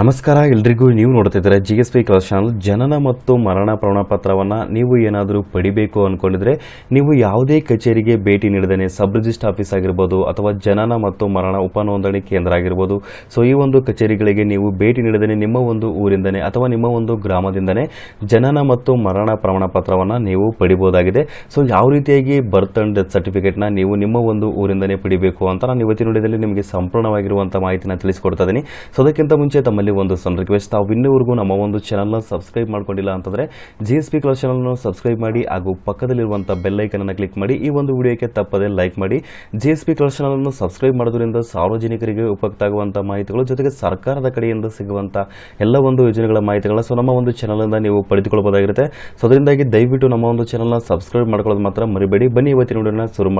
ನಮಸ್ಕಾರ, ಎಲ್ರಿಗೂ ನೀವು ನೋಡ್ತಿದ್ದೀರಾ G S P class channel ಜನನ ಮತ್ತು ಮರಣ ಪ್ರಮಾಣಪತ್ರವನ್ನು ನೀವು ಏನಾದರೂ ಪಡಿಬೇಕು ಅಂದ್ಕೊಂಡಿದ್ರೆ ನೀವು ಯಾವುದೇ ಕಚೇರಿಗೆ ಭೇಟಿ ನೀಡದೇ ಸಬ್ ರಿಜಿಸ್ಟರ್ ಆಫೀಸ್ ಆಗಿರ್ಬೋದು ಅಥವಾ ಜನನ ಮತ್ತು ಮರಣ ಉಪ ನೋಂದಣಿ ಕೇಂದ್ರ ಆಗಿರ್ಬೋದು. ಸೊ ಈ ಒಂದು ಕಚೇರಿಗಳಿಗೆ ನೀವು ಭೇಟಿ ನೀಡದೇ ನಿಮ್ಮ ಒಂದು ಊರಿಂದನೇ ಅಥವಾ ನಿಮ್ಮ ಒಂದು ಗ್ರಾಮದಿಂದನೇ ಜನನ ಮತ್ತು ಮರಣ ಪ್ರಮಾಣಪತ್ರವನ್ನು ನೀವು ಪಡಿಬೋದಾಗಿದೆ. ಸೊ ಯಾವ ರೀತಿಯಾಗಿ ಬರ್ತ್ ಅಂಡ್ ಡೆತ್ ಸರ್ಟಿಫಿಕೇಟ್ನ ನೀವು ನಿಮ್ಮ ಒಂದು ಊರಿಂದನೇ ಪಡಿಬೇಕು ಅಂತ ನಾನು ಇವತ್ತಿನ ನಿಮಗೆ ಸಂಪೂರ್ಣವಾಗಿರುವಂಥ ಮಾಹಿತಿನ ತಿಳಿಸ್ಕೊಡ್ತಾ ಇದ್ದೀನಿ. ಸೊ ಅದಕ್ಕಿಂತ ಮುಂಚೆ ತಮ್ಮಲ್ಲಿ ಒಂದು ಸಣ್ಣ ರಿಕ್ವೆಸ್ಟ್ ತಾವು ಇನ್ನೂವರೆಗೂ ನಮ್ಮ ಒಂದು ಚಾನಲ್ನ ಸಬ್ಸ್ಕ್ರೈಬ್ ಮಾಡ್ಕೊಂಡಿಲ್ಲ ಅಂತಂದರೆ ಜಿ ಎಸ್ ಪಿ ಕ್ಲಾಸ್ ಚಾನಲ್ನ ಸಬ್ಸ್ಕ್ರೈಬ್ ಮಾಡಿ ಹಾಗೂ ಪಕ್ಕದಲ್ಲಿರುವಂಥ ಬೆಲ್ಲೈಕನನ್ನು ಕ್ಲಿಕ್ ಮಾಡಿ ಈ ಒಂದು ವಿಡಿಯೋಕ್ಕೆ ತಪ್ಪದೆ ಲೈಕ್ ಮಾಡಿ. ಜಿ ಎಸ್ ಪಿ ಕ್ಲಾಸ್ ಚಾನಲ್ನ ಸಬ್ಸ್ಕ್ರೈಬ್ ಮಾಡೋದ್ರಿಂದ ಸಾರ್ವಜನಿಕರಿಗೆ ಉಪಯುಕ್ತ ಆಗುವಂಥ ಮಾಹಿತಿಗಳು ಜೊತೆಗೆ ಸರ್ಕಾರದ ಕಡೆಯಿಂದ ಸಿಗುವಂಥ ಎಲ್ಲ ಒಂದು ಯೋಜನೆಗಳ ಮಾಹಿತಿಗಳನ್ನ ಸೊ ನಮ್ಮ ಒಂದು ಚಾನಲಿಂದ ನೀವು ಪಡೆದುಕೊಳ್ಬೋದಾಗಿರುತ್ತೆ ಸೊ ಅದರಿಂದಾಗಿ ದಯವಿಟ್ಟು ನಮ್ಮ ಒಂದು ಚಾನಲ್ನ ಸಬ್ಸ್ಕ್ರೈಬ್ ಮಾಡ್ಕೊಳ್ಳೋದು ಮಾತ್ರ ಮರಿಬೇಡಿ. ಬನ್ನಿ ಇವತ್ತಿನ ವಿಡಿಯೋನ ಶುರು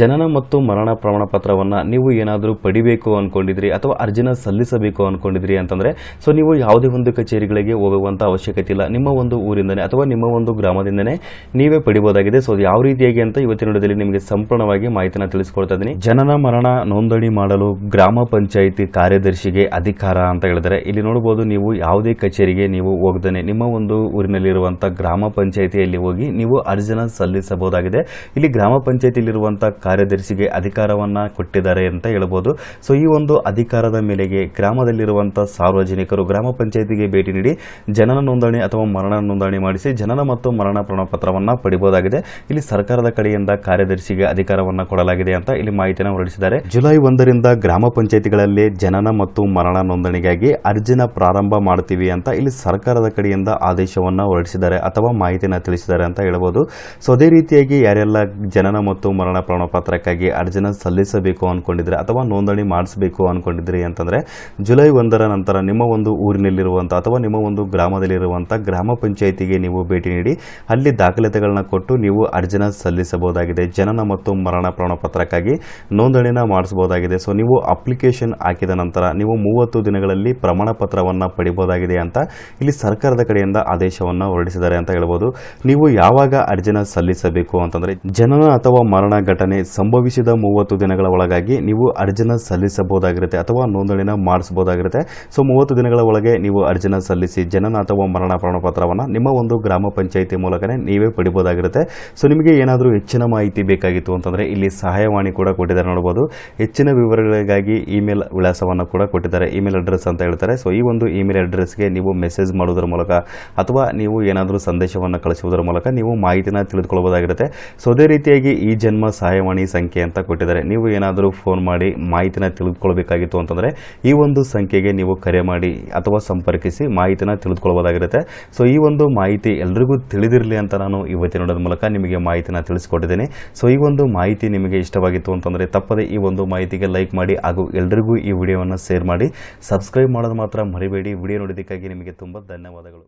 ಜನನ ಮತ್ತು ಮರಣ ಪ್ರಮಾಣ ಪತ್ರವನ್ನು ನೀವು ಏನಾದರೂ ಪಡಿಬೇಕು ಅಂದ್ಕೊಂಡಿದ್ರಿ ಅಥವಾ ಅರ್ಜಿನ ಸಲ್ಲಿಸಬೇಕು ಅಂದ್ಕೊಂಡಿದ್ರಿ ಅಂತಂದರೆ ಸೊ ನೀವು ಯಾವುದೇ ಒಂದು ಕಚೇರಿಗಳಿಗೆ ಹೋಗುವಂಥ ಅವಶ್ಯಕತೆ ಇಲ್ಲ. ನಿಮ್ಮ ಒಂದು ಊರಿಂದನೇ ಅಥವಾ ನಿಮ್ಮ ಒಂದು ಗ್ರಾಮದಿಂದನೇ ನೀವೇ ಪಡಿಬೋದಾಗಿದೆ. ಸೊ ಯಾವ ರೀತಿಯಾಗಿ ಅಂತ ಇವತ್ತಿನ ವಿಡಿಯೋದಲ್ಲಿ ನಿಮಗೆ ಸಂಪೂರ್ಣವಾಗಿ ಮಾಹಿತಿನ ತಿಳಿಸ್ಕೊಡ್ತಾ ಇದ್ದೀನಿ. ಜನನ ಮರಣ ನೋಂದಣಿ ಮಾಡಲು ಗ್ರಾಮ ಪಂಚಾಯಿತಿ ಕಾರ್ಯದರ್ಶಿಗೆ ಅಧಿಕಾರ ಅಂತ ಹೇಳಿದರೆ, ಇಲ್ಲಿ ನೋಡಬಹುದು ನೀವು ಯಾವುದೇ ಕಚೇರಿಗೆ ನೀವು ಹೋಗದೇ ನಿಮ್ಮ ಒಂದು ಊರಿನಲ್ಲಿರುವಂಥ ಗ್ರಾಮ ಪಂಚಾಯಿತಿಯಲ್ಲಿ ಹೋಗಿ ನೀವು ಅರ್ಜಿನ ಸಲ್ಲಿಸಬಹುದಾಗಿದೆ. ಇಲ್ಲಿ ಗ್ರಾಮ ಪಂಚಾಯಿತಿಯಲ್ಲಿರುವಂಥ ಕಾರ್ಯದರ್ಶಿಗೆ ಅಧಿಕಾರವನ್ನ ಕೊಟ್ಟಿದ್ದಾರೆ ಅಂತ ಹೇಳ್ಬೋದು. ಸೊ ಈ ಒಂದು ಅಧಿಕಾರದ ಮೇಲೆಗೆ ಗ್ರಾಮದಲ್ಲಿರುವಂಥ ಸಾರ್ವಜನಿಕರು ಗ್ರಾಮ ಪಂಚಾಯಿತಿಗೆ ಭೇಟಿ ನೀಡಿ ಜನನ ನೋಂದಣಿ ಅಥವಾ ಮರಣ ನೋಂದಣಿ ಮಾಡಿಸಿ ಜನನ ಮತ್ತು ಮರಣ ಪ್ರಮಾಣ ಪತ್ರವನ್ನ ಪಡಿಬಹುದಾಗಿದೆ ಇಲ್ಲಿ ಸರ್ಕಾರದ ಕಡೆಯಿಂದ ಕಾರ್ಯದರ್ಶಿಗೆ ಅಧಿಕಾರವನ್ನು ಕೊಡಲಾಗಿದೆ ಅಂತ ಇಲ್ಲಿ ಮಾಹಿತಿಯನ್ನು ಹೊರಡಿಸಿದ್ದಾರೆ. ಜುಲೈ ಒಂದರಿಂದ ಗ್ರಾಮ ಪಂಚಾಯಿತಿಗಳಲ್ಲಿ ಜನನ ಮತ್ತು ಮರಣ ನೋಂದಣಿಗಾಗಿ ಅರ್ಜಿನ ಪ್ರಾರಂಭ ಮಾಡ್ತೀವಿ ಅಂತ ಇಲ್ಲಿ ಸರ್ಕಾರದ ಕಡೆಯಿಂದ ಆದೇಶವನ್ನ ಹೊರಡಿಸಿದ್ದಾರೆ ಅಥವಾ ಮಾಹಿತಿಯನ್ನು ತಿಳಿಸಿದ್ದಾರೆ ಅಂತ ಹೇಳಬಹುದು ಸೊ, ಅದೇ ರೀತಿಯಾಗಿ ಯಾರೆಲ್ಲ ಜನನ ಮತ್ತು ಮರಣ ಪ್ರಮಾಣ ಪತ್ರಕ್ಕಾಗಿ ಅರ್ಜಿನ ಸಲ್ಲಿಸಬೇಕು ಅನ್ಕೊಂಡಿದ್ರೆ ಅಥವಾ ನೋಂದಣಿ ಮಾಡಿಸಬೇಕು ಅಂದ್ಕೊಂಡಿದ್ರಿ ಅಂತಂದ್ರೆ ಜುಲೈ ಒಂದರ ನಂತರ ನಿಮ್ಮ ಒಂದು ಊರಿನಲ್ಲಿರುವಂಥ ಅಥವಾ ನಿಮ್ಮ ಒಂದು ಗ್ರಾಮದಲ್ಲಿರುವಂಥ ಗ್ರಾಮ ಪಂಚಾಯಿತಿಗೆ ನೀವು ಭೇಟಿ ನೀಡಿ ಅಲ್ಲಿ ದಾಖಲಾತಿಗಳನ್ನ ಕೊಟ್ಟು ನೀವು ಅರ್ಜಿನ ಸಲ್ಲಿಸಬಹುದಾಗಿದೆ. ಜನನ ಮತ್ತು ಮರಣ ಪ್ರಮಾಣ ಪತ್ರಕ್ಕಾಗಿ ನೋಂದಣಿನ ಮಾಡಿಸಬಹುದಾಗಿದೆ. ಸೊ ನೀವು ಅಪ್ಲಿಕೇಶನ್ ಹಾಕಿದ ನಂತರ ನೀವು ಮೂವತ್ತು ದಿನಗಳಲ್ಲಿ ಪ್ರಮಾಣ ಪತ್ರವನ್ನು ಪಡಿಬಹುದಾಗಿದೆ ಅಂತ ಇಲ್ಲಿ ಸರ್ಕಾರದ ಕಡೆಯಿಂದ ಆದೇಶವನ್ನು ಹೊರಡಿಸಿದ್ದಾರೆ ಅಂತ ಹೇಳ್ಬೋದು. ನೀವು ಯಾವಾಗ ಅರ್ಜಿನ ಸಲ್ಲಿಸಬೇಕು ಅಂತಂದ್ರೆ ಜನನ ಅಥವಾ ಮರಣ ಘಟನೆ ಸಂಭವಿಸಿದ ಮೂವತ್ತು ದಿನಗಳ ಒಳಗಾಗಿ ನೀವು ಅರ್ಜಿನ ಸಲ್ಲಿಸಬಹುದಾಗಿರುತ್ತೆ ಅಥವಾ ನೋಂದಣಿನ ಮಾಡಿಸಬಹುದಾಗಿರುತ್ತೆ. ಸೊ ಮೂವತ್ತು ದಿನಗಳ ಒಳಗೆ ನೀವು ಅರ್ಜಿನ ಸಲ್ಲಿಸಿ ಜನನ ಅಥವಾ ಮರಣ ಪ್ರಮಾಣಪತ್ರವನ್ನು ನಿಮ್ಮ ಒಂದು ಗ್ರಾಮ ಪಂಚಾಯಿತಿ ಮೂಲಕನೇ ನೀವೇ ಪಡಿಬೋದಾಗಿರುತ್ತೆ. ಸೊ ನಿಮಗೆ ಏನಾದರೂ ಹೆಚ್ಚಿನ ಮಾಹಿತಿ ಬೇಕಾಗಿತ್ತು ಅಂತಂದರೆ ಇಲ್ಲಿ ಸಹಾಯವಾಣಿ ಕೂಡ ಕೊಟ್ಟಿದ್ದಾರೆ ನೋಡ್ಬೋದು. ಹೆಚ್ಚಿನ ವಿವರಗಳಿಗಾಗಿ ಇಮೇಲ್ ವಿಳಾಸವನ್ನು ಕೂಡ ಕೊಟ್ಟಿದ್ದಾರೆ. ಇಮೇಲ್ ಅಡ್ರೆಸ್ ಅಂತ ಹೇಳ್ತಾರೆ. ಸೊ ಈ ಒಂದು ಇಮೇಲ್ ಅಡ್ರೆಸ್ಗೆ ನೀವು ಮೆಸೇಜ್ ಮಾಡೋದ್ರ ಮೂಲಕ ಅಥವಾ ನೀವು ಏನಾದರೂ ಸಂದೇಶವನ್ನು ಕಳಿಸುವುದರ ಮೂಲಕ ನೀವು ಮಾಹಿತಿನ ತಿಳಿದುಕೊಳ್ಳಬಹುದಾಗಿರುತ್ತೆ ಸೊ ಅದೇ ರೀತಿಯಾಗಿ ಈ ಜನ್ಮ ಸಹಾಯವಾಣಿ ಸಂಖ್ಯೆ ಅಂತ ಕೊಟ್ಟಿದ್ದಾರೆ. ನೀವು ಏನಾದರೂ ಫೋನ್ ಮಾಡಿ ಮಾಹಿತಿನ ತಿಳಿದುಕೊಳ್ಬೇಕಾಗಿತ್ತು ಅಂತಂದರೆ ಈ ಒಂದು ಸಂಖ್ಯೆಗೆ ನೀವು ಕರೆ ಮಾಡಿ ಅಥವಾ ಸಂಪರ್ಕಿಸಿ ಮಾಹಿತಿನ ತಿಳಿದುಕೊಳ್ಳಬಹುದಾಗಿರುತ್ತೆ. ಸೊ ಈ ಒಂದು ಮಾಹಿತಿ ಎಲ್ರಿಗೂ ತಿಳಿದಿರಲಿ ಅಂತ ನಾನು ಇವತ್ತಿನ ನೋಡೋದ ಮೂಲಕ ನಿಮಗೆ ಮಾಹಿತಿನ ತಿಳಿಸ್ಕೊಟ್ಟಿದ್ದೀನಿ. ಸೊ ಈ ಒಂದು ಮಾಹಿತಿ ನಿಮಗೆ ಇಷ್ಟವಾಗಿತ್ತು ಅಂತಂದರೆ ತಪ್ಪದೆ ಈ ಒಂದು ಮಾಹಿತಿಗೆ ಲೈಕ್ ಮಾಡಿ ಹಾಗೂ ಎಲ್ರಿಗೂ ಈ ವಿಡಿಯೋವನ್ನು ಶೇರ್ ಮಾಡಿ. ಸಬ್ಸ್ಕ್ರೈಬ್ ಮಾಡೋದು ಮಾತ್ರ ಮರಿಬೇಡಿ. ವಿಡಿಯೋ ನೋಡೋದಕ್ಕಾಗಿ ನಿಮಗೆ ತುಂಬ ಧನ್ಯವಾದಗಳು.